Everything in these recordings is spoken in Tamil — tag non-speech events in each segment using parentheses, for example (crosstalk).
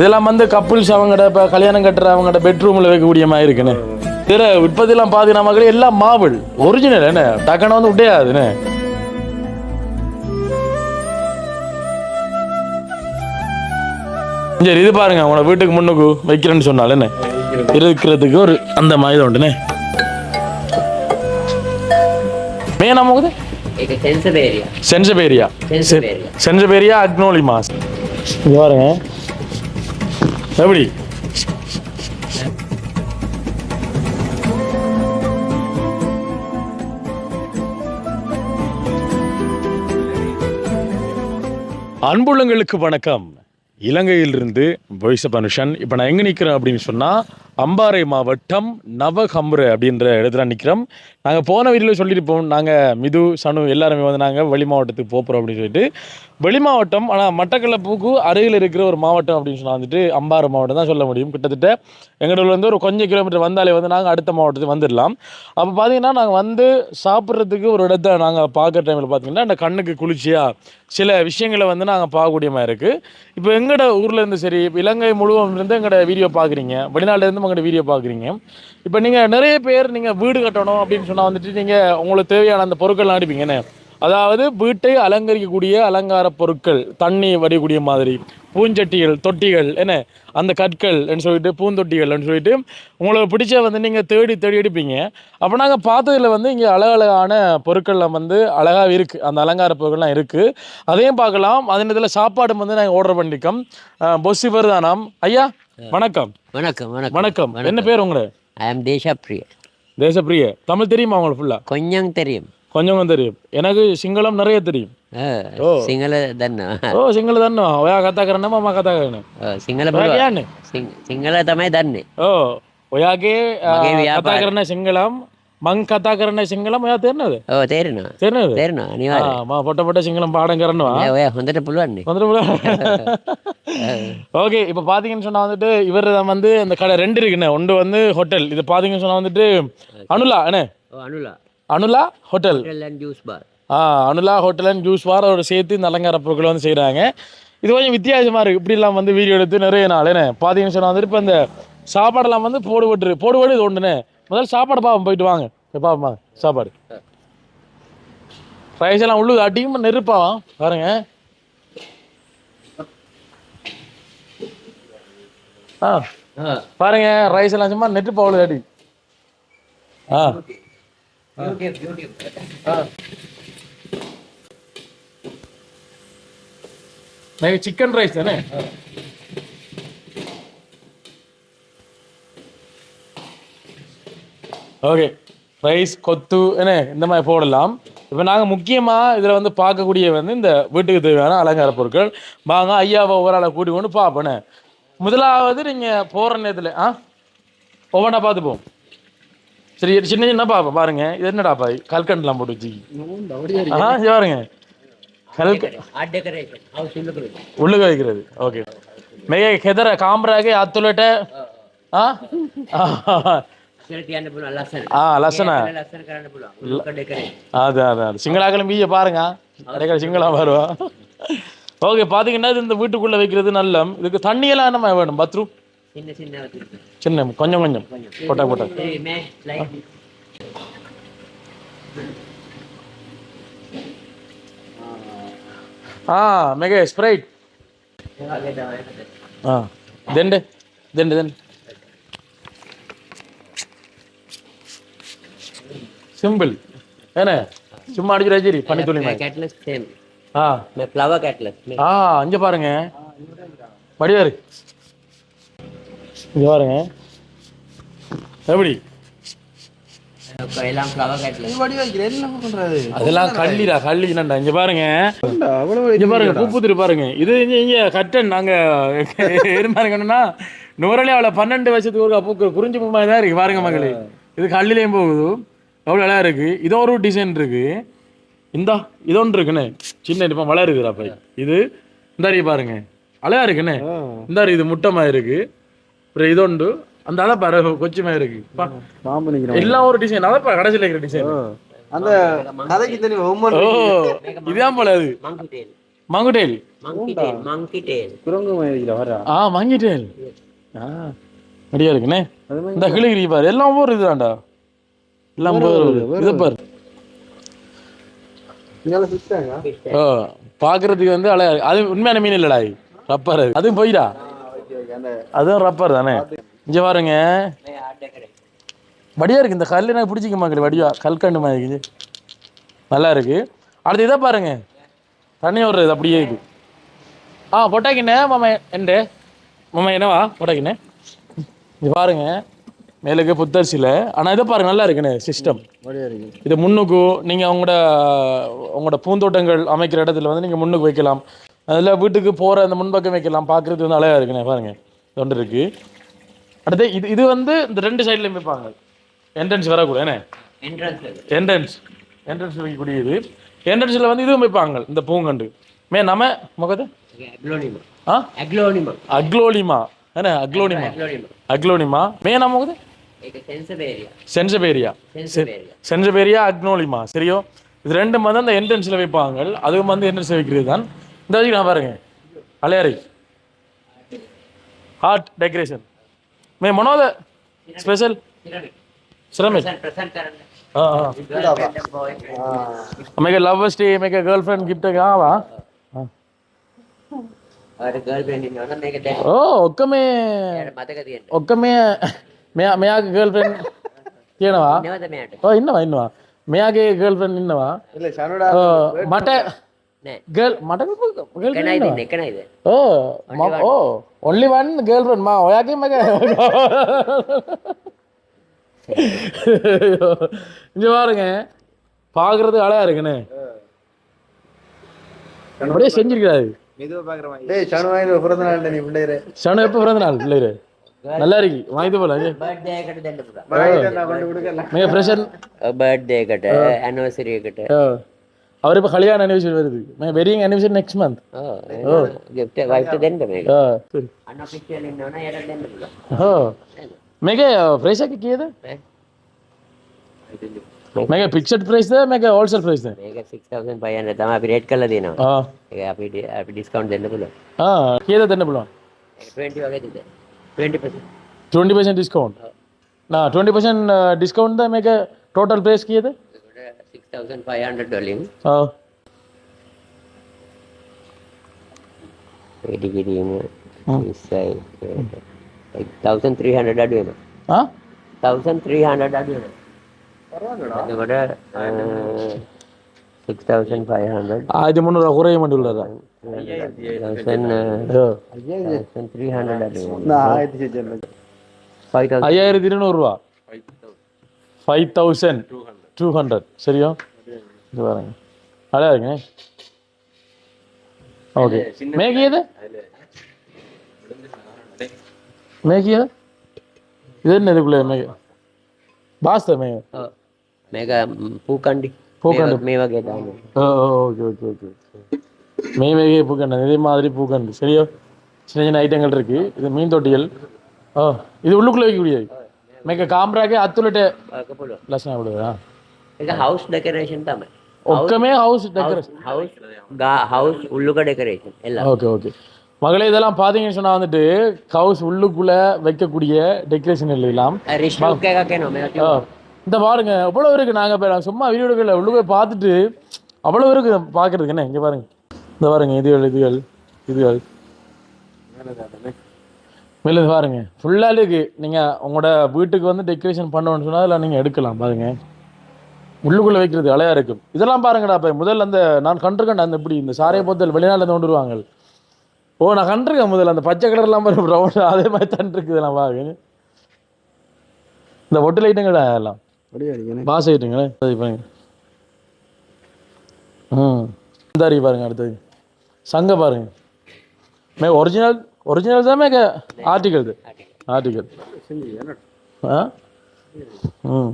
இதெல்லாம் வந்து கப்புள்ஸ் அவங்கட இப்போ கல்யாணம் கட்டுற அவங்கட பெட்ரூமில் வைக்கக்கூடிய மாதிரி இருக்குன்னு. திற உற்பத்திலாம் பார்த்தீங்கன்னா மக்கள் எல்லாம் மாவல் ஒரிஜினல் என்ன? டக்குன்னு வந்து விட்டையாதுன்னு சரி இது பாருங்க. உன வீட்டுக்கு முன்னுக்கு வைக்கிறேன்னு சொன்னாலே இருக்கிறதுக்கு ஒரு அந்த மாதிரி உண்டுனே மேனா போகுது சென்சபேரியா சென்சபேரியா சென்சபேரியா அக்னோலி மாஸ் பாருங்க. எப்படி அன்புள்ளங்களுக்கு வணக்கம். இலங்கையிலிருந்து பொய்ச மனுஷன் இப்போ நான் எங்கே நிற்கிறேன் அப்படின்னு சொன்னால் அம்பாறை மாவட்டம் நவகம்ரு அப்படின்ற இடத்துல நிற்கிறோம் நாங்கள் போன வீடியோவில் சொல்லியிருப்போம் நாங்கள் மிது சனு எல்லாருமே வந்து நாங்கள் வெளி மாவட்டத்துக்கு போகிறோம் அப்படின்னு சொல்லிட்டு. வெளி மாவட்டம் ஆனால் மட்டக்களப்புக்கு அருகில் இருக்கிற ஒரு மாவட்டம் அப்படின்னு சொன்னால் வந்துட்டு அம்பாறை மாவட்டம் தான் சொல்ல முடியும். கிட்டத்தட்ட எங்களோட வந்து ஒரு கொஞ்சம் கிலோமீட்டர் வந்தாலே வந்து நாங்கள் அடுத்த மாவட்டத்துக்கு வந்துடலாம் அப்போ பார்த்தீங்கன்னா நாங்கள் வந்து சாப்பிட்றதுக்கு ஒரு இடத்த நாங்கள் பார்க்குற டைமில் பார்த்தீங்கன்னா அந்த கண்ணுக்கு குளிர்ச்சியாக சில விஷயங்களை வந்து நாங்கள் பார்க்கக்கூடிய மாதிரி இருக்குது இப்போ எங்களோட ஊரில் இருந்து சரி இப்போ இலங்கை முழுவதும் இருந்து எங்களோட வீடியோ பார்க்குறீங்க வெளிநாட்டிலேருந்து உங்களோட வீடியோ பார்க்குறீங்க. இப்போ நீங்கள் நிறைய பேர் நீங்கள் வீடு கட்டணும் அப்படின்னு சொன்னால் வந்துட்டு நீங்கள் உங்களுக்கு தேவையான அந்த பொருட்கள்லாம் அடிப்பீங்கன்னு அதாவது வீட்டை அலங்கரிக்கக்கூடிய அலங்கார பொருட்கள் தண்ணி வடியக்கூடிய மாதிரி. பூஞ்சட்டிகள் தொட்டிகள் என்ன அந்த கற்கள் சொல்லிட்டு பூந்தொட்டிகள்னு சொல்லிட்டு உங்களுக்கு பிடிச்ச வந்து நீங்கள் தேடி தேடி எடுப்பீங்க. அப்போ நாங்கள் பார்த்ததுல வந்து இங்கே அழகழகான பொருட்கள்லாம் வந்து அழகாக இருக்குது அந்த அலங்கார பொருட்கள்லாம் இருக்குது அதையும் பார்க்கலாம். அதே நேரத்தில் சாப்பாடு வந்து நாங்கள் ஆர்டர் பண்ணியிருக்கோம் பொஸ்ஸி தானாம் ஐயா வணக்கம். வணக்கம் வணக்கம். வணக்கம். என்ன பேர் உங்களோட ஐ ஆம் தேஷாப்ரிய தேசப்பிரிய. தமிழ் தெரியுமா உங்களுக்கு ஃபுல்லாக கொஞ்சம் தெரியும். கொஞ்சம் கொஞ்சம் தெரியும் எனக்கு சிங்களம் நிறைய தெரியும் ஆ, සිංහල දන්න ஓ சிங்கள தானே ஒயா கத்தா කරන්න මම කතා කරන සිංහල ඔයා පුළුවන්. කියන්නේ සිං- සිංහල තමයි දන්නේ ඕ ඔයාගේ ආ, මගේ කතා ව්‍යාපාරය. කරන සිංහලම් මං කතා කරන සිංහලම් ඔයා තේරෙනවද ඕ තේරෙනවා තේරෙනවද තේරෙනවා අනිවාර්ය ආ, මම පොට පොට සිංහලම් පාඩම් කරනවා ඔය හොඳට පුළුවන්නේ ஓகே இப்போ பார்த்தீங்கன்னு சொன்னா வந்துட்டு இவர் தான் வந்து இந்த கடை ரெண்டு இருக்குண்ணே ஒன்று வந்து ஹோட்டல் இது பார்த்தீங்கன்னு சொன்னா வந்துட்டு அனுலா என்ன Anula Anula hotel. Juice bar ah Anula hotel and juice bar அவரோட சேர்த்து இந்த அலங்கார பொருட்களை வந்து செய்கிறாங்க இது கொஞ்சம் வித்தியாசமாக இருக்குது இப்படிலாம் வந்து வீடியோ எடுத்து நிறைய நாள் என்ன பார்த்தீங்கன்னு சொன்னால் வந்துட்டு இப்போ இந்த சாப்பாடெல்லாம் வந்து போடுபட்டுரு போடுபாடு இது ஒன்றுண்ணே முதல்ல சாப்பாடு பாப்போம் போயிட்டு வாங்க. பாப்போம் சாப்பாடு. ரைஸ் எல்லாம் உள்ளுது அட்டியும் நெருப்பாவாம் பாருங்க. ஆ பாருங்க ரைஸ் எல்லாம் சும்மா நெட்டு உள்ளது அடி. ஆ. மேபி சிக்கன் ரைஸ் தானே ஓகே ரைஸ் கொத்து என்ன இந்த மாதிரி போடலாம். இப்போ நாங்கள் முக்கியமாக இதில் வந்து பார்க்கக்கூடிய வந்து இந்த வீட்டுக்கு தேவையான அலங்கார பொருட்கள். வாங்க ஐயாவை ஒவ்வொரு ஆளை கூட்டி கொண்டு பார்ப்பேனே முதலாவது நீங்கள் போகிற நேரத்தில் ஆ? ஒவ்வொன்றா பார்த்து போவோம் சரி சின்ன சின்ன பாப்பா பாருங்க. இது என்னடா பாய் கல்கண்டெலாம் போட்டு வச்சு. ஆ பாருங்க. உள்ளுக வைக்கிறது. ஓகே மெய்ய கெதர காம்பராக அத்துலட்ட ஆ? சிங்களாக்களும் பீய பாருங்க. சிங்களா வருவா. ஓகே பாத்தீங்கன்னா இந்த வீட்டுக்குள்ள வைக்கிறது நல்லம். இதுக்கு தண்ணியெல்லாம் நம்ம வேணும்? பத்ரூம் கொஞ்சம் கொஞ்சம். కొంచెం போட்டா. పొట్ట పొట్ట ஸ்ப்ரைட் స్ప్రైట్ தெண்டு தெண்டு దండి சிம்பிள் ಏನೇ சும்மா அடிச்சு ரசிரி பண்ணி சொல்லுங்க கேட்லஸ் சேம் ஆ. ஃப்ளவர் கேட்லஸ் ஆ அங்க பாருங்க. வடிவாரு இது பாருங்க. எப்படி அதெல்லாம் கள்ளிடா கள்ளிடா இங்க பாருங்க. இங்க பாருங்க பூப்புத்திரி பாருங்க. இது கட்டன். நாங்க (laughs) இருந்தாருங்கன்னா நுரலே அவளை பன்னெண்டு வருஷத்துக்கு ஒரு பூக்கு குறிஞ்சி பூ மாதிரி தான் இருக்கு. பாருங்க மகளே இது கல்லிலையும் போகுது. எவ்வளோ அழகா இருக்கு. இதோ ஒரு டிசைன் இருக்கு. இந்தா இதொன்று இருக்குண்ணே. சின்ன இப்போ மழை இருக்குதுடா பை இது இந்தாரி பாருங்க. அழகா இருக்குண்ணே. இந்தாரி இது முட்டமாக இருக்கு. இது உண்டு அந்த அதான் கொச்சி கொச்சமா இருக்கு. எல்லாம் ஒரு டிசைன் அதான் கடைசியில் இருக்கிற டிசைன் அந்த கதைக்கு தெரியும் இதுதான் போல அது. மங்குடேல் ஆ மங்கிடேல் அப்படியா இருக்குண்ணே. இந்த கிளிகிரி பாரு எல்லாம் ஒவ்வொரு இதுதான்டா. எல்லாம் இது பாரு. பாக்குறதுக்கு வந்து அழகா அது உண்மையான மீன் இல்லடா ரப்பர் அது. போயிடா. அதுவும் ரப்பர் தானே? இங்க பாருங்க. வடியா இருக்கு இந்த கல் எனக்கு பிடிச்சிக்க மாட்டேங்குது வடிவா? கல்கண்டு மாதிரி இருக்குது. நல்லா இருக்கு. அடுத்து இதை பாருங்க. தண்ணி விடுறது அப்படியே இது. ஆ பொட்டாக்கிண்ணே மாமா எண்டு மாமா என்னவா? பொட்டாக்கிண்ணே. இது பாருங்க. மேலுக்கு புத்தரிசியில். ஆனால் இதை பாருங்க நல்லா இருக்குண்ணே சிஸ்டம் இது முன்னுக்கு நீங்கள் உங்களோட உங்களோட பூந்தோட்டங்கள் அமைக்கிற இடத்துல வந்து நீங்கள் முன்னுக்கு வைக்கலாம். அதில் வீட்டுக்கு போகிற அந்த முன்பக்கம் வைக்கலாம். பார்க்குறது வந்து அழகாக இருக்குண்ணே பாருங்க. இது ஒன்று இருக்குது அடுத்து இது இது வந்து இந்த ரெண்டு சைட்லையும் வைப்பாங்க என்ட்ரன்ஸ் வரக்கூடாது என்ன? என்ட்ரன்ஸ் என்ட்ரன்ஸ் வைக்கக்கூடியது. என்ட்ரன்ஸில் வந்து இதுவும் வைப்பாங்க இந்த பூங்கண்டு மே நம்ம முகது aglonema ஆ? aglonema aglaonema. என்ன? அக்லோனிமா. அக்லோனிமா. மே நம்ம முகது ඒක sensitive area சென்சபேரியா. சென்சபேரியா அக்னோலிமா. சரியோ? இது ரெண்டும் வந்து அந்த என்ட்ரன்ஸில் வைப்பாங்க அதுவும் வந்து என்ட்ரன்ஸ் வைக்கிறது தான் இந்த வச்சுக்கலாம் பாருங்க அலையாரி ஆர்ட் டெக்கரேஷன் மே மனோத ஸ்பெஷல் சிரமிக் మేక లవ్ స్టే మేక గర్ల్ ఫ్రెండ్ గిఫ్ట్ కావా ఓ ఒక్కమే ఒక్కమే మేయాక గర్ల్ ఫ్రెండ్ తీయనవా ఇన్నవా ఇన్నవా మేయాకే గర్ల్ ఫ్రెండ్ ఇన్నవా మట గర్ల్ మటన్ ఓ ఓ பாருங்க பாக்குறது அழகா இருக்குன்னு அப்படியே செஞ்சிருக்காது சனு எப்ப பிறந்த நாள் பிள்ளைரு நல்லா இருக்கு வாங்கிட்டு போல பர்த்டே பர்த்டே கட்ட ஆனிவர்சரி கட்ட അവരിപ്പോ കളിയാണ് അനിവേഷൻ വരുന്നത്. വെരിങ് അനിവേഷൻ നെക്സ്റ്റ് മന്ത് මේක ප්‍රේෂක කියද මේක පික්ෂට් ප්‍රේස්ද මේක ඕල්සල් ප්‍රේස්ද මේක 6500 පයන්න තමයි අපි රේට් කරලා දෙනවා ඒක අපි අපි ඩිස්කවුන්ට් දෙන්න පුළුවන් ආ කීයද දෙන්න පුළුවන් 20 වගේ දෙන්න 20% 20% ඩිස්කවුන්ට් නා 20% ඩිස්කවුන්ට්ද මේක ටෝටල් ප්‍රൈസ് කීයද 2000 சிக்ஸ் தௌசண்ட் ஃபைவ் ஹண்ட்ரட் வரலையும் ஆ ഡിഗ്രിയും തൗസൻഡ് ത്രീ ഹൺഡ്രഡ് അടി വരും തൗസൻഡ് ത്രീ ഹൺഡ്രഡ് അടി വരും ഇവിടെ സിക്സ് തൗസൻഡ് ഫൈവ് ഹൺഡ്രഡ് ആയിരത്തി മുന്നൂറ് കുറയും വേണ്ടി ഉള്ളതാ അയ്യായിരത്തി ഇരുന്നൂറ് രൂപ ഫൈവ് തൗസൻഡ് டூ ஹண்ட்ரட் சரியா? இது பாருங்க. அழகா இருக்குங்க. ஓகே மேகியது மேகியது இது? என்ன இதுக்குள்ளே மேகி பாஸ்தா மேக மேகா பூக்காண்டி. பூக்காண்டி. மேவா கேட்டாங்க ஓகே ஓகே ஓகே மே மேகிய பூக்காண்டி. இதே மாதிரி பூக்காண்டி. சரியா? சின்ன சின்ன ஐட்டங்கள் இருக்கு. இது மீன் தொட்டியல் ஓ இது உள்ளுக்குள்ளே வைக்க முடியாது மேக காம்பராக்கே அத்துலட்டு. லட்சணம் விடுவா ఇక హౌస్ డెకరేషన్ తమ ಒಕ್ಕಮೇ ஹவுஸ் டெக்கரேஷன் ஹவுஸ் ஹவுஸ் உள்ளுக டெக்கரேஷன் எல்லாம் ஓகே ஓகே மகளே இதெல்லாம் பாத்தீங்கன்னு சொன்னா வந்துட்டு ஹவுஸ் உள்ளுக்குள்ள வைக்கக்கூடிய டெக்கரேஷன் எல்லாம் இந்த பாருங்க எவ்வளவு இருக்கு நாங்க போய் சும்மா வீடியோக்கள் உள்ள போய் பார்த்துட்டு அவ்வளவு இருக்கு பாக்குறதுக்கு என்ன இங்க பாருங்க இந்த பாருங்க இதுகள் இதுகள் இதுகள் மேலே பாருங்க ஃபுல்லாக இருக்கு நீங்கள் உங்களோட வீட்டுக்கு வந்து டெக்கரேஷன் பண்ணணும்னு சொன்னால் அதில் நீங்கள் எடுக்கலாம் பாருங்க உள்ளுக்குள்ள வைக்கிறது அழகா இருக்கும். இதெல்லாம் பாருங்கடா இப்போ முதல்ல அந்த நான் கண்டிருக்கேன் அந்த இப்படி இந்த சாரையை பொத்தல் வெளிநாட்டில் இருந்து கொண்டு வருவாங்க. ஓ நான் கண்டிருக்கேன் முதல்ல அந்த பச்சை கலர்லாம் பாரு ப்ரௌன் அதே மாதிரி தான் இருக்குது இதெல்லாம் பாருங்க. இந்த ஒட்டு லைட்டுங்கடா எல்லாம் பாஸ் ஐட்டுங்களே அது பாருங்க. ம். இந்தாரி பாருங்க அடுத்தது. சங்க பாருங்க. மே ஒரிஜினல் ஒரிஜினல் தான் மேக ஆர்டிகல் இது? ஆர்டிகல் ஆ? ம்.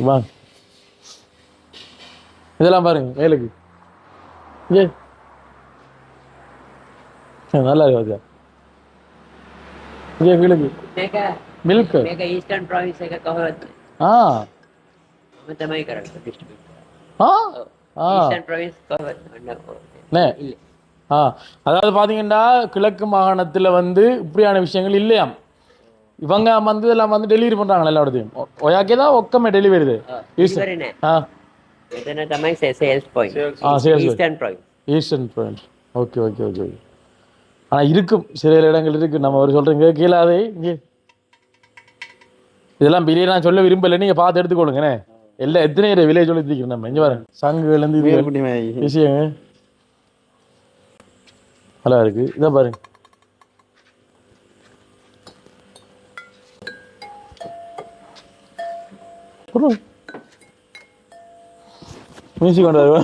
வாங்க இதெல்லாம் பாருங்க வேலுக்கு ஏ நல்லா இருக்கு பாத்தியா? ये मिल्क मिल्क मेगा ईस्टर्न प्रोविंस का कवर हां ಮತ್ತೆ ಮೈ correct distribute eastern province cover பண்ண இல்லை. ஆ. அதாவது பாத்தீங்கன்னா கிழக்கு மாகாணத்துல வந்து இப்படியான விஷயங்கள் இல்லையாம். இவங்க வந்து எல்லாம் வந்து டெலிவரி பண்றாங்களா எல்லாத்தையும் ஒயாக்கே தான் ஒக்கமே டெலிவரி இது eastern point okay okay okay okay ஆனால் இருக்கும். சில இடங்கள் இருக்கு. நம்ம ஒரு சொல்கிறீங்க கீழாதே இங்கே. இதெல்லாம் பிலே நான் சொல்ல விரும்பல. நீங்க பார்த்து எடுத்துக்கொள்ளுங்கண்ணே எல்லாம் எத்தனை பேர் விலையை சொல்லி தீக்கிறோம் நம்ம இங்கே வரேன் சங்குலேருந்து விஷயம். நல்லா இருக்கு. இதான் பாருங்க. மியூசிக் கொண்டாரு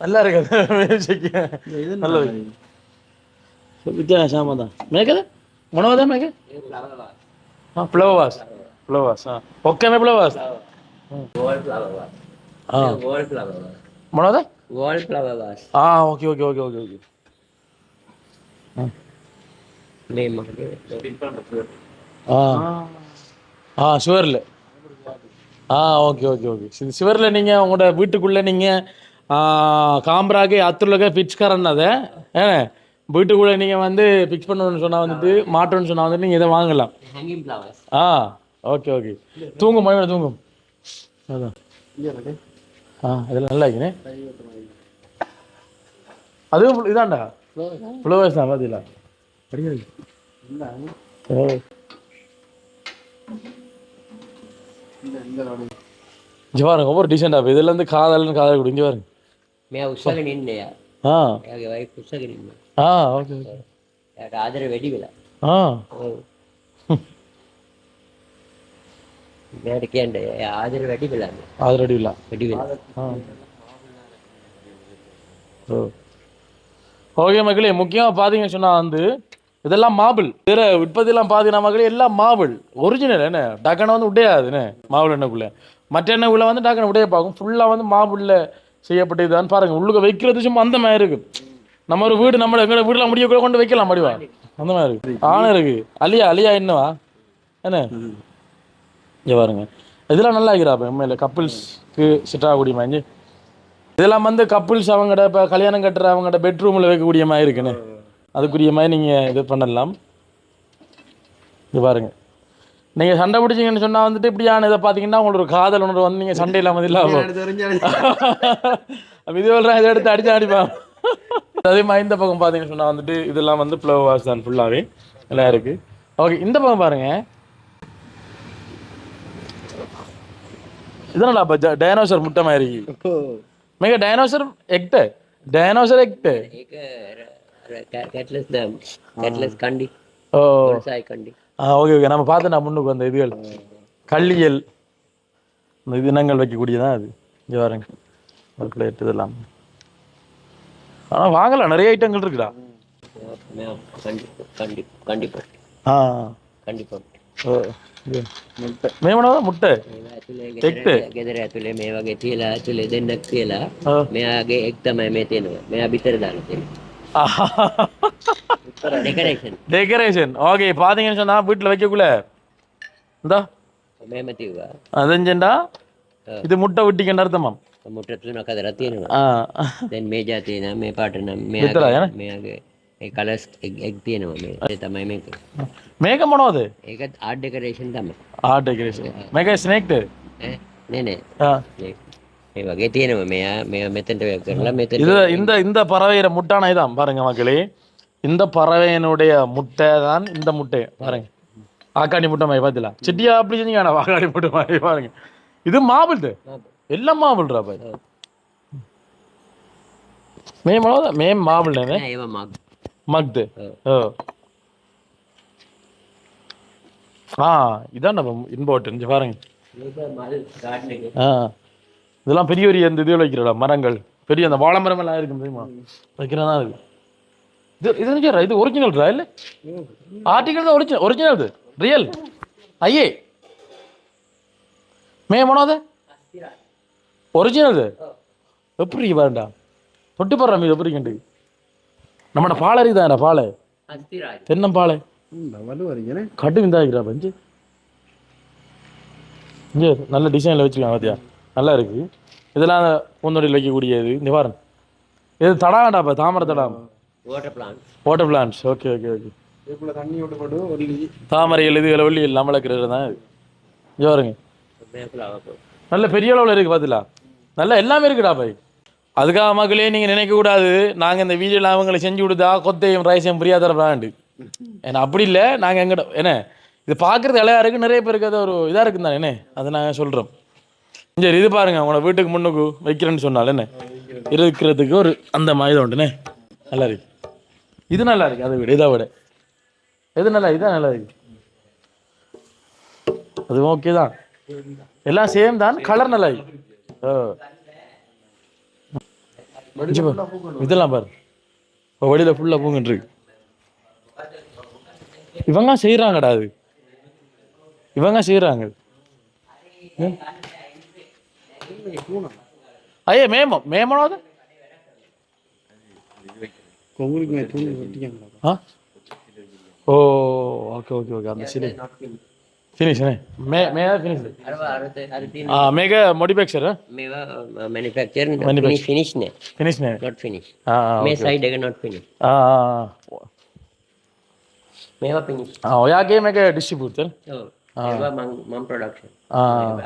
நல்லா இருக்கு நல்லா வித்தியாசமா தான். மேகல? మనోదా మేక ఫ్లవర్స్ ఫ్లవర్స్ ఒక్కనే flowers మనోదా gold flowers okay okay okay okay okay சிவரில். ஆ ஓகே ஓகே ஓகே. சிவரில் நீங்க உங்களோட வீட்டுக்குள்ள நீங்க காம்ராக்கு அத்துலக ஃபிக்ஸ் கரன்னதை ஏன்னா வீட்டுக்குள்ளே நீங்கள் வந்து ஃபிக்ஸ் பண்ணணும்னு சொன்னால் வந்துட்டு மாட்டோம்னு சொன்னால் வந்துட்டு நீங்கள் இதை வாங்கலாம். ஆ ஓகே ஓகே. தூங்கும் மழை தூங்கும். அதான். ஆ இதெல்லாம் நல்லா இருக்குண்ணே அதுவும் இதாண்டா? ஃப்ளோவர்ஸ் தான் பார்த்தீங்களா இங்கே பாருங்க ஒவ்வொரு டிசைன்டா இதில் இருந்து காதல்னு காதல் கொடுங்க பாருங்க. మేము పుస్తకం నిన్నయ్యా పుస్తకం నిన్న ఓకే ఓకే రాత్రి వెడివిల மேடைக்கேண்ட ஆதர் வெடி விழா ஆதர் வெடி விழா வெடி விழா ஓகே மக்களே முக்கியமாக பார்த்தீங்கன்னு சொன்னால் வந்து இதெல்லாம் மாபிள் வேற உற்பத்தியெல்லாம் பாத்தீங்கன்னா மக்களே எல்லாம் மாபிள் ஒரிஜினல் என்ன டக்கனை வந்து உடையாதுன்னு மாபிள் எண்ணெய்க்குள்ளே மற்ற எண்ணெய்க்குள்ளே வந்து டக்கனை உடைய பார்க்கும் ஃபுல்லா வந்து மாபிளில் செய்யப்பட்ட இதுதான் பாருங்க. உள்ளுக்க வைக்கிறது சும்மா அந்த மாதிரி இருக்கு. நம்ம ஒரு வீடு நம்ம எங்களோட வீடுலாம் முடிய கொண்டு வைக்கலாம் முடிவா அந்த மாதிரி இருக்கு. ஆணை இருக்கு. அலியா அலியா என்னவா என்ன? இங்கே பாருங்க. இதெல்லாம் நல்லா இருக்கிறாப்ப உண்மையில. கப்பிள்ஸ்க்கு செட் ஆகக்கூடிய மாதிரி. இதெல்லாம் வந்து கப்பிள்ஸ் அவங்கட இப்போ கல்யாணம் கட்டுற அவங்கட பெட்ரூமில் வைக்கக்கூடிய மாதிரி இருக்குன்னு. அதுக்குரிய மாதிரி நீங்கள் இது பண்ணலாம். இது பாருங்க. நீங்கள் சண்டை பிடிச்சிங்கன்னு சொன்னால் வந்துட்டு இப்படியான இதை பார்த்தீங்கன்னா உங்களோட காதல் உணர்வு வந்தீங்க நீங்கள் சண்டை இல்லாமல் இல்லாமல் இதுவரை இதை எடுத்து அடிச்சு அடிப்பான் அதே மாதிரி இந்த பக்கம் பார்த்தீங்கன்னு சொன்னால் வந்துட்டு இதெல்லாம் வந்து ஃப்ளவர் வாஷ் தான் ஃபுல்லாகவே எல்லாம் இருக்குது ஓகே இந்த பக்கம் பாருங்கள் இதனால அப்போ? டைனோசர் முட்டை மாதிரி மிக டைனோசர் எக்ட்டு டைனோசர் எக்ட்டு கேட்லெஸ் கேட்லெஸ் கண்டி. ஓ. சாய் கண்டி. ஓகே ஓகே நம்ம பார்த்து நான் முன்னுக்கு வந்த இதுகள் கள்ளியல் இந்த இது இனங்கள் வைக்கக்கூடியதான் அது இங்கே பாருங்க ஒரு பிளேட் இதெல்லாம் ஆனால் வாங்கலாம் நிறைய ஐட்டங்கள் இருக்குடா මෙ කණ්ඩි කණ්ඩි කණ්ඩි පොට් ஆ කණ්ඩි පොට් ஓ மேமனோ முட்டை ඇතුලේ එක්ට? ගෙදර ඇතුලේ මේ වගේ තියලා ඇතුලේ දෙන්නක් තියලා ஆ. මෙයාගේ එක් තමයි මේ තියෙනවා මෙයා බිතර දාලා තියෙනවා ඩෙකරේෂන් டெக்கரேஷன் ஓகே பார்த்தீங்கன்னு சொன்னால் வீட்டில் வைக்கக்குள்ள இந்தா මෙහෙම තිව්වා அதஞ்சண்டா இது முட்டை விட்டிக்கன்னு அர்த்தமாம் මුට තුනක් හදලා තියෙනවා ஆ දැන් මේ ජාතිය නම් මේ පාට නම් විතරයි මෙයාගේ නේ? මෙයාගේ ඒ කලර්ස් එක් තියෙනවා මේ ඒ තමයි මේක மேக மனோ அது ඒකත් ආර්ට් ඩෙකරේෂන් තමයි ஆ டெக்கரேஷன் மேக ஸ்னேக்டு ඈ නේ නේ ஆ මේ මේ වගේ තියෙනවා මෙයා මෙයා මෙතනට වෙ කරලා මෙතනට இது இந்த இந்த பறவையிற முட்டானை தான் பாருங்க மக்களே இந்த பறவையினுடைய முட்டை தான் இந்த முட்டை பாருங்க ஆக்காடி முட்டை மாதிரி பார்த்தீங்களா சிட்டியா அப்படி செஞ்சீங்க ஆக்காடி முட்டை மாதிரி பாருங்க இது மாபிள் எல்லாம் மாபிள்ரா பாய் மேம் அவ்வளோதான் மேம் மாபிள் නෑ ඒව මග් மக்து ஓ ஆ இதான் நம்ம இம்பார்ட்டன்ட் பாருங்க මේක මල් ගාඩන් එකේ ஆ இதெல்லாம் பெரிய பெரிய இந்த இதில் வைக்கிறடா மரங்கள். பெரிய அந்த வாழைமரம் எல்லாம் இருக்கும் தெரியுமா? வைக்கிறதா இருக்கு. இது இது நிஜம் இது ஒரிஜினல் இல்ல? ஆர்டிகல் தான் ஒரிஜினல் ஒரிஜினல் இது. ரியல் ஐயே. மே மனோத ஒரிஜினல் எப்படி பாருண்டா தொட்டு போடுற மீது எப்படி கண்டு நம்மட பாலை இருக்குதாடா பாலை? தென்னம்பாலை கட்டு விந்தாக்கிறா பஞ்சு. இங்கே நல்ல டிசைனில் வச்சுக்கலாம் பார்த்தியா நல்லா இருக்கு இதெல்லாம் பூந்தொடியில் வைக்கக்கூடியது. இந்த பாருங்க. இது தடாண்டாப்பா தாமரை தடாம் water plant water plants okay okay okay இதுக்குள்ள தண்ணி விட்டு போட்டு ஒரு தாமரைகள் இது வெள்ளி இல்லாமல் இருக்கிறது தான் இது. போட் நல்ல பெரிய அளவில் இருக்குது பார்த்தீங்களா நல்ல எல்லாமே இருக்குடா பாய் அதுக்காக மக்களே நீங்கள் நினைக்கக்கூடாது நாங்கள் இந்த வீடியோவில் அவங்களை செஞ்சு கொடுத்தா கொத்தையும் ரைஸையும் பிரியா தர பிராண்டு ஏன்னா அப்படி இல்லை. நாங்கள் எங்கிட்ட என்ன? இது பார்க்குறது இலையா இருக்குது நிறைய பேருக்கு அது ஒரு இதாக இருக்குது தானே என்ன? அதை நாங்கள் சொல்கிறோம் சரி இது பாருங்க உங்களோட வீட்டுக்கு முன்னுக்கு வைக்கிறேன்னு சொன்னால் என்ன? இருக்கிறதுக்கு ஒரு அந்த மாதிரி உண்டுண்ணே நல்லா இருக்கு. இது நல்லா இருக்கு அதை விட இதை விட. எது நல்லா இதான் நல்லா இருக்கு. அது ஓகே தான். எல்லாம் சேம் தான் கலர் நல்லா இருக்கு. ஓ. இதெல்லாம் பாரு. இப்போ வெளியில் ஃபுல்லாக பூங்கிட்டு இருக்கு. இவங்க செய்கிறாங்கடா அது. இவங்க செய்கிறாங்க අය මේ මේ මොනවද? කොගුරික් මේ තුන් ටිකක් හා? ඕ ඕකේ ඕකේ ඕකේ අන්න සිලේ ෆිනිෂ් නේ? මේ මේ ෆිනිෂ් අර අර අර තියෙන ආ මේක මොඩිෆැක්චර් මේවා මැනුෆැක්චර් ෆිනිෂ් නේ. ෆිනිෂ් නේ. Not finish. ආ මේ සයිඩ් එක not finish. ආ මේවා ෆිනිෂ් ආ ඔයාගේ මේක ඩිස්ට්‍රිබියුටර් ඔව්. એવા મમ પ્રોડક્શન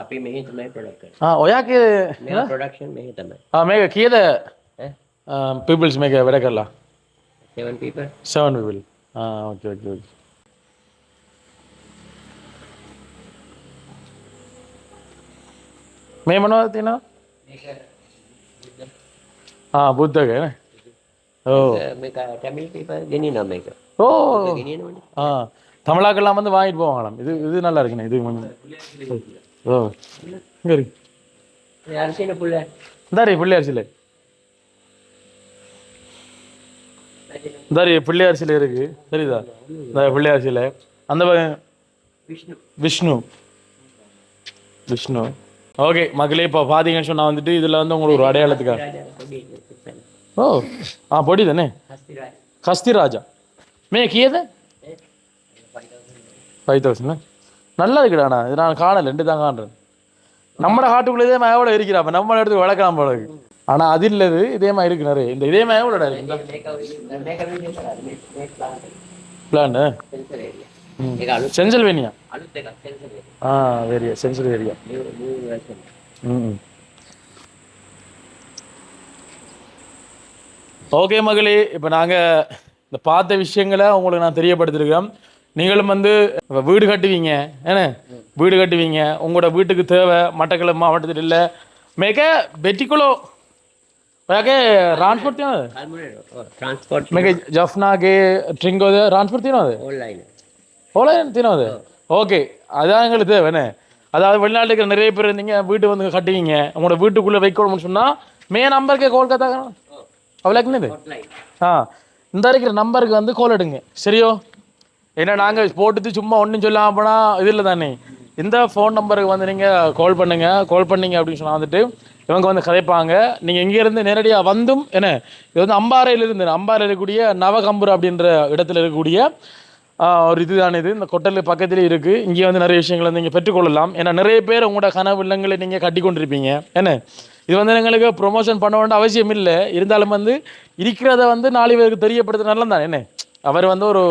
අපි මෙහි තමයි ප්‍රොඩක්ට් කරන්නේ. ආ ඔයාගේ මේ ප්‍රොඩක්ෂන් මෙහි තමයි. ආ මේක කීයද? පීපල්ස් මේක වැඩ කරලා. 7 people. 7 people. ආ ઓકે ઓકે ઓકે. මේ මොනවද තියෙනවා? මේක ආ බුද්ධක නේ. ඔව්. මේක ටැමිල් people ගෙනිනවා මේක. ඔව්. ගෙනිනවනේ. ආ தமிழாக்கெல்லாம் வந்து வாங்கிட்டு போவாங்களாம் இது இது நல்லா இருக்குண்ணே. இது ஓ. இங்கே இருக்கு. இந்தாரி பிள்ளை அரிசியில். இந்தாரி பிள்ளை அரிசியில் இருக்கு. சரிதா இந்த பிள்ளை அரிசியில். அந்த விஷ்ணு. விஷ்ணு. ஓகே மக்களே இப்போ பார்த்தீங்கன்னு சொன்னால் வந்துட்டு இதில் வந்து உங்களுக்கு ஒரு அடையாளத்துக்காக ஓ. ஆ பொடி தானே? கஸ்திராஜா மே கியதை ஃபைவ் தௌசண்ட் நல்லா இருக்குடா இருக்குடாண்ணா இது நான் காணல ரெண்டு தான் காணுறேன் நம்ம காட்டுக்குள்ளே மாதிரி எவ்வளோ இருக்கிறாப்ப நம்ம இடத்துக்கு வளர்க்கலாம் போல இருக்கு ஆனால் அது இல்லது இதே மாதிரி இருக்கு நிறைய இந்த இதே மாதிரி எவ்வளோடா இருக்கு பிளான் செஞ்சல் வேணியா ஆ வேரியா செஞ்சல் வேரியா ஓகே மகளே இப்போ நாங்கள் இந்த பார்த்த விஷயங்களை உங்களுக்கு நான் தெரியப்படுத்திருக்கேன் நீங்களும் வந்து வீடு கட்டுவீங்க ஏன்னு வீடு கட்டுவீங்க. உங்களோட வீட்டுக்கு தேவை மட்டக்களப்பு மாவட்டத்தில் இல்லை. மேக பெட்டிக்குலோ மேக்க ட்ரான்ஸ்போர்ட் தேவை ట్రాన్స్పోర్ట్ மேக்க ஜஃப்னாக்கு ட்ரிங்கோ ட்ரான்ஸ்போர்ட் அது ஆன்லைன் தினம் அது ஓகே. அதான் எங்களுக்கு தேவைண்ணே அதாவது வெளிநாட்டுக்கு நிறைய பேர் இருந்தீங்க வீட்டு வந்து கட்டுவீங்க. உங்களோட வீட்டுக்குள்ளே வைக்கணும்னு சொன்னால் மே நம்பருக்கு கோல்கத்தா அவ்வளோக்குன்னு இது? ஆ. இந்த இருக்கிற நம்பருக்கு வந்து கோல் எடுங்க. சரியோ? ஏன்னா நாங்கள் போட்டுட்டு சும்மா ஒன்றும் சொல்லாமல் போனால் இதில் தானே? இந்த ஃபோன் நம்பருக்கு வந்து நீங்கள் கால் பண்ணுங்க கால் பண்ணீங்க அப்படின்னு சொன்னால் வந்துட்டு இவங்க வந்து கதைப்பாங்க. நீங்கள் இங்கேருந்து நேரடியாக வந்தும் என்ன இது வந்து அம்பாறையிலிருந்து அம்பாறையில் இருக்கக்கூடிய நவகம்பூர் அப்படின்ற இடத்துல இருக்கக்கூடிய ஒரு இதுதான் இது. இந்த கொட்டல் பக்கத்திலே இருக்குது இங்கே வந்து நிறைய விஷயங்களை வந்து நீங்கள் பெற்றுக்கொள்ளலாம். ஏன்னா நிறைய பேர் உங்களோட கனவு இல்லங்களை நீங்கள் கட்டி கொண்டிருப்பீங்க என்ன? இது வந்து எங்களுக்கு ப்ரொமோஷன் பண்ண வேண்டிய அவசியம் இல்லை. இருந்தாலும் வந்து இருக்கிறத வந்து நாலு பேருக்கு தெரியப்படுத்துறதுனால தான் என்ன? அவர் வந்து ஒரு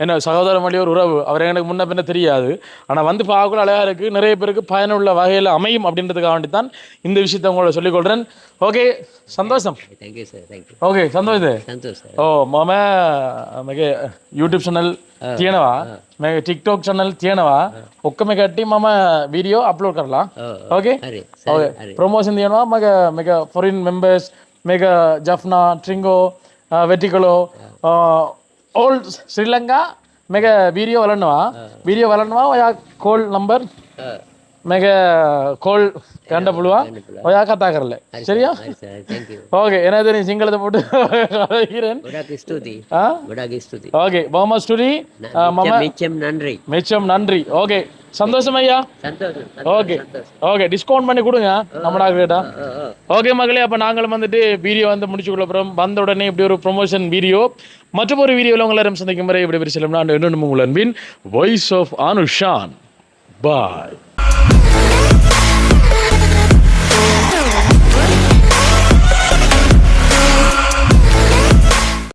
என்ன சகோதர மொழி ஒரு உறவு அவர் எனக்கு முன்ன பின்ன தெரியாது. ஆனால் வந்து பார்க்கல அழகாக இருக்குது நிறைய பேருக்கு பயனுள்ள வகையில் அமையும் அப்படின்றதுக்காக வேண்டி தான் இந்த விஷயத்தை சொல்லிக் சொல்லிக்கொள்கிறேன் ஓகே சந்தோஷம். Thank you sir thank you okay சந்தோஷம் ஓ மாம மிக யூடியூப் சேனல் தியனவா? ಮ್ಯಾಗ ಟಿಕ್ ಟಾಕ್ ಚಾನಲ್ ತಿಯಣವಾ ಒಕ್ಕ ಮೆಗ ಅಟ್ಟಿ ಮಮ ವಿಡಿಯೋ ಅಪ್ಲೋಡ್ ஓகே ಓಕೆ தியனவா? ಪ್ರಮೋಷನ್ மிக ಮಗ members foreign Jaffna Trinco Jaffna Trinco all Sri Lanka mega video వలనవా video వలనవా కోల్డ్ నంబర్ ಮೆಗ கோல் கண்ட ಪುಳುವ ಯಾಕತ್ತಾಕರಲ್ಲ ಸರಿಯಾ சரியா? ஓகே ನೀನು ಸಿಂಗಳದ ಪುಟ್ಟು போட்டு ஓகே மொஹமத் ஸ்டுரி மிச்சம் நன்றி. மிச்சம் நன்றி. ஓகே சந்தோஷம் ஐயா. ஓகே ஓகே டிஸ்கவுண்ட் பண்ணி கொடுங்க நம்மடா கேட்டா. ஓகே மகளே அப்போ நாங்களும் வந்துட்டு வீடியோ வந்து முடிச்சு கொள்ளப்புறம் வந்த உடனே இப்படி ஒரு ப்ரொமோஷன் வீடியோ. மற்றும் ஒரு வீடியோவில் உங்களை சந்திக்கும் வரை இப்படி பிரிச்சலம்னா இன்னொன்று உங்கள் அன்பின் வாய்ஸ் ஆஃப் அனுஷான். பாய்